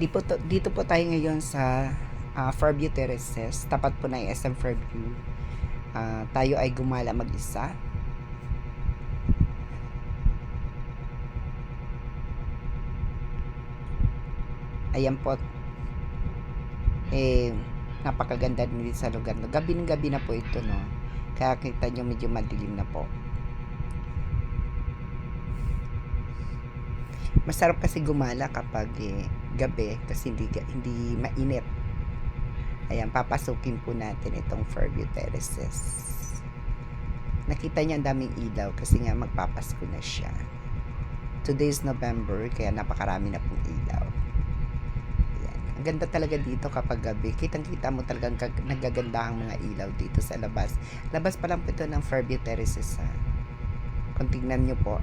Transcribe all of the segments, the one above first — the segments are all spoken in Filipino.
Di po to- dito po tayo ngayon sa ah, Fairview Terraces, tapat po ng SM Fairview. Ah, tayo ay gumala mag-isa. Ayan po. Eh, napakaganda din sa lugar. Gabi ng gabi na po ito, no? Kaya kita nyo medyo madilim na po. Masarap kasi gumala kapag eh, gabi kasi hindi, hindi mainit. Ayan, papasukin po natin itong Fairview Terraces. Nakita niya ang daming ilaw kasi nga magpapasko na siya. Today is November, kaya napakarami na pong ilaw. Ayan. Ang ganda talaga dito kapag gabi. Kitang-kita mo talagang nagaganda ang mga ilaw dito sa labas. Labas pa lang po ito ng Fairview Terraces ha. Kung tignan nyo po,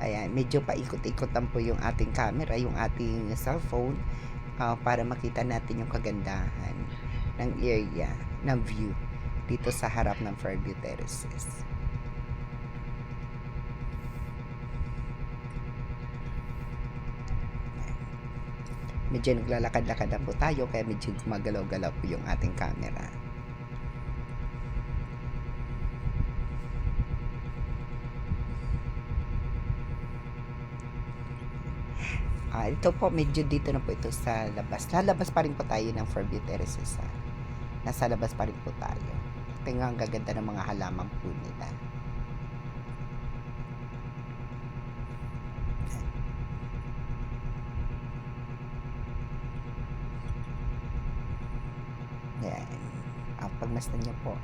Ayan, medyo paikot-ikotan po yung ating camera, yung ating cellphone ah, para makita natin yung kagandahan ng area, ng view dito sa harap ng Fairview Terraces. Medyo naglalakad-lakad na po tayo kaya medyo gumagalaw-galaw po yung ating camera. Ah, ito po, medyo dito na po ito sa labas. Lalabas pa rin po tayo ng Fairview Terraces. ah. Nasa labas pa rin po tayo. Tingnan ang gaganda ng mga halaman po nila. Yan. Ang pagmasdan niyo po.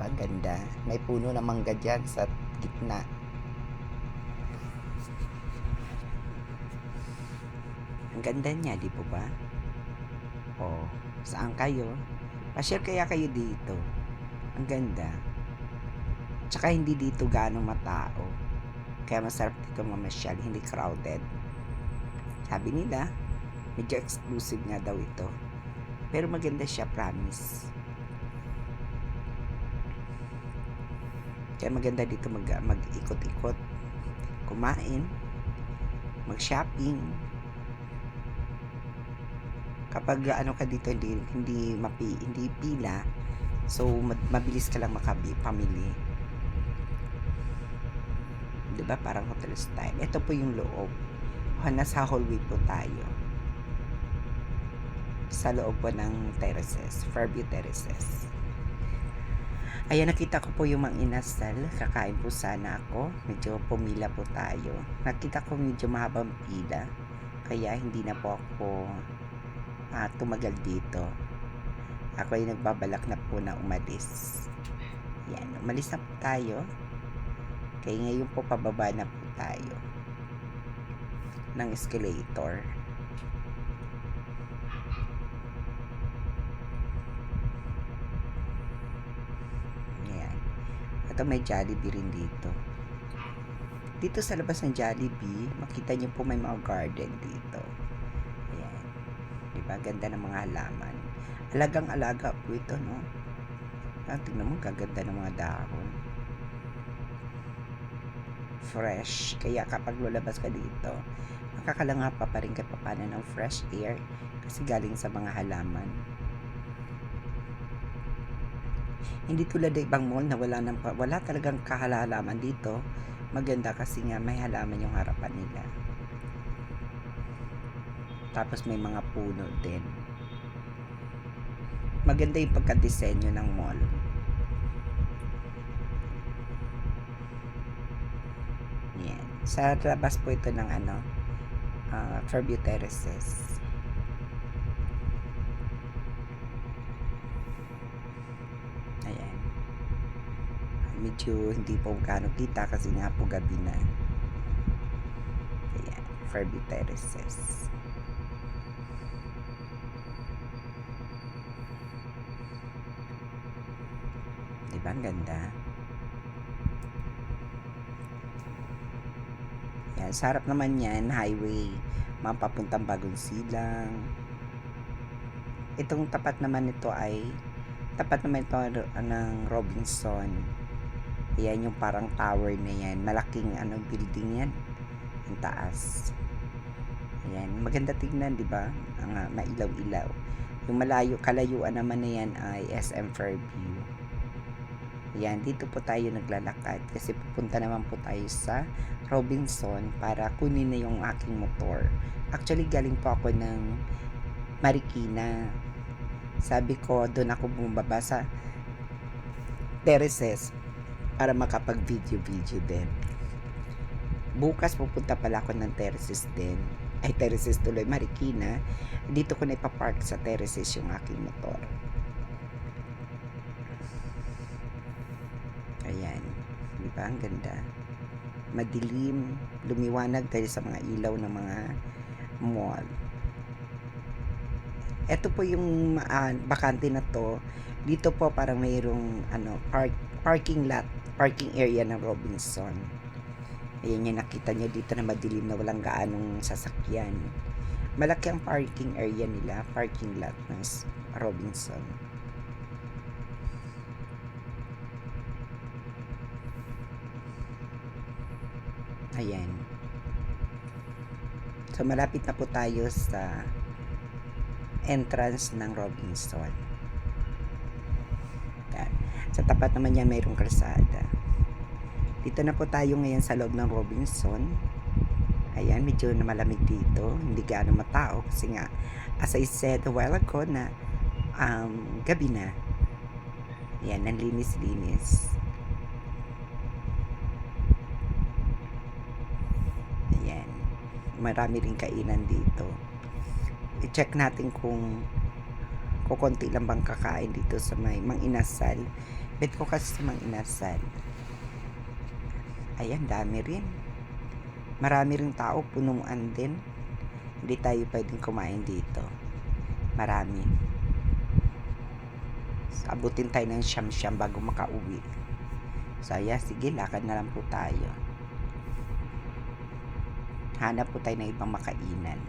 Paganda. May puno ng mangga dyan sa gitna. Ganda niya, di po ba? O, saan kayo? Pa-share kaya kayo dito. Ang ganda. Tsaka hindi dito gaano matao. Kaya masarap dito mamasyal, hindi crowded. Sabi nila, medyo exclusive nga daw ito. Pero maganda siya, promise. Kaya maganda dito mag, mag-ikot-ikot, kumain, mag-shopping, kapag ano ka dito hindi hindi mapi hindi pila so ma- mabilis ka lang makabi pamili 'di ba parang hotel style ito po yung loob nasa hallway po tayo sa loob po ng terraces Fairview Terraces Ayan, nakita ko po yung mga inasal. Kakain po sana ako. Medyo pumila po tayo. Nakita ko medyo mahabang pila. Kaya hindi na po ako ah, tumagal dito. Ako ay nagbabalak na po na umalis. Yan, umalis na po tayo. Kaya ngayon po pababa na po tayo ng escalator. Yan. At may Jollibee rin dito. Dito sa labas ng Jollibee, makita niyo po may mga garden dito. Ayan. Di ba? Ganda ng mga halaman. Alagang alaga po ito, no? Ah, tingnan mo, gaganda ng mga dahon. Fresh. Kaya kapag lulabas ka dito, makakalanga pa pa rin ka pa paano ng fresh air kasi galing sa mga halaman. Hindi tulad ng ibang mall na wala, nang, wala talagang kahalalaman dito. Maganda kasi nga may halaman yung harapan nila. Tapos may mga puno din. Maganda yung pagka-disenyo ng mall. Yan. Sa labas po ito ng ano, uh, Fairview Terraces. Ayan. Medyo hindi po gaano kita kasi nga po gabi na. Ayan. Fairview Terraces. Diba ang ganda? Yan, sa harap naman yan, highway. Mapapuntang Bagong Silang. Itong tapat naman nito ay tapat naman ito ng Robinson. Ayan yung parang tower na yan. Malaking ano, building yan. Ang taas. Ayan, maganda tignan, 'di ba? Ang ah, mailaw-ilaw. Yung malayo kalayuan naman na 'yan ay SM Fairview. Ayan, dito po tayo naglalakad kasi pupunta naman po tayo sa Robinson para kunin na yung aking motor. Actually, galing po ako ng Marikina. Sabi ko, doon ako bumaba sa terraces para makapag-video-video din. Bukas pupunta pala ako ng terraces din. Ay, terraces tuloy, Marikina. Dito ko na ipapark sa terraces yung aking motor. Ba? Ang ganda. Madilim, lumiwanag dahil sa mga ilaw ng mga mall. Ito po yung ah, bakante na to. Dito po parang mayroong ano, park, parking lot, parking area ng Robinson. Ayan yung nakita nyo dito na madilim na walang gaanong sasakyan. Malaki ang parking area nila, parking lot ng Robinson. Ayan. So malapit na po tayo sa entrance ng Robinson. Yan. Sa tapat naman niya mayroong kalsada. Dito na po tayo ngayon sa loob ng Robinson. Ayan, medyo na malamig dito. Hindi gaano matao kasi nga, as I said a while ago na um, gabi na. Ayan, ang linis-linis. Ayan. Marami rin kainan dito. I-check natin kung kukunti lang bang kakain dito sa may Mang Inasal. Bet ko kasi sa Mang Inasal. Ayan, dami rin. Marami rin tao, punuan din. Hindi tayo pwedeng kumain dito. Marami. Abutin tayo ng siyam-siyam bago makauwi. So, ayan, sige, lakad na lang po tayo. Hanap po tayo ng ibang makainan.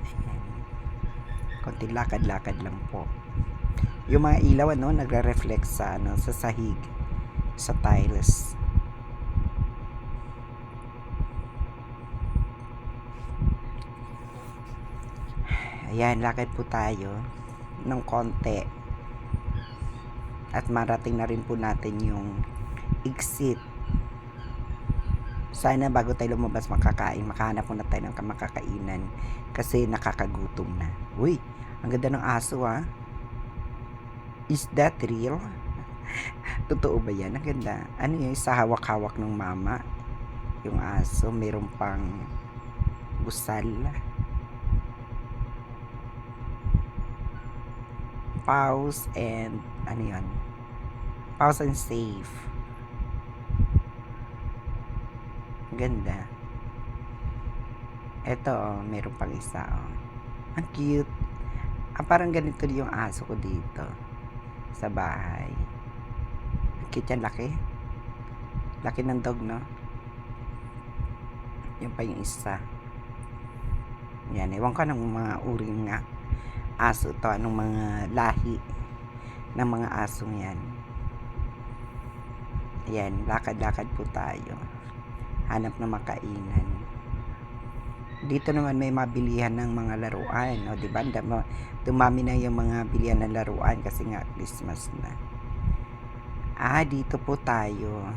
Ayan. Konting lakad-lakad lang po. Yung mga ilaw, ano, nagre-reflect sa, ano, sa sahig, sa tiles. Ayan, lakad po tayo ng konti. At marating na rin po natin yung exit. Sana bago tayo lumabas makakain, makahanap muna tayo ng makakainan kasi nakakagutom na. Uy, ang ganda ng aso ah. Is that real? Totoo ba yan? Ang ganda. Ano yun? Sa hawak-hawak ng mama. Yung aso, meron pang busal. Pause and ano yun? Pause and save. Ganda. Ito, oh, meron pang isa, oh. Ang cute. Ah, parang ganito yung aso ko dito. Sa bahay. Ang cute yan, laki. Laki ng dog, no? Yung pa yung isa. Yan, ewan ko ng mga uring nga aso to, anong mga lahi ng mga asong yan. Ayan, lakad-lakad po tayo. Hanap na makainan. Dito naman may mabilihan ng mga laruan, o di ba? Dumami na yung mga bilihan ng laruan kasi nga Christmas na. Ah, dito po tayo.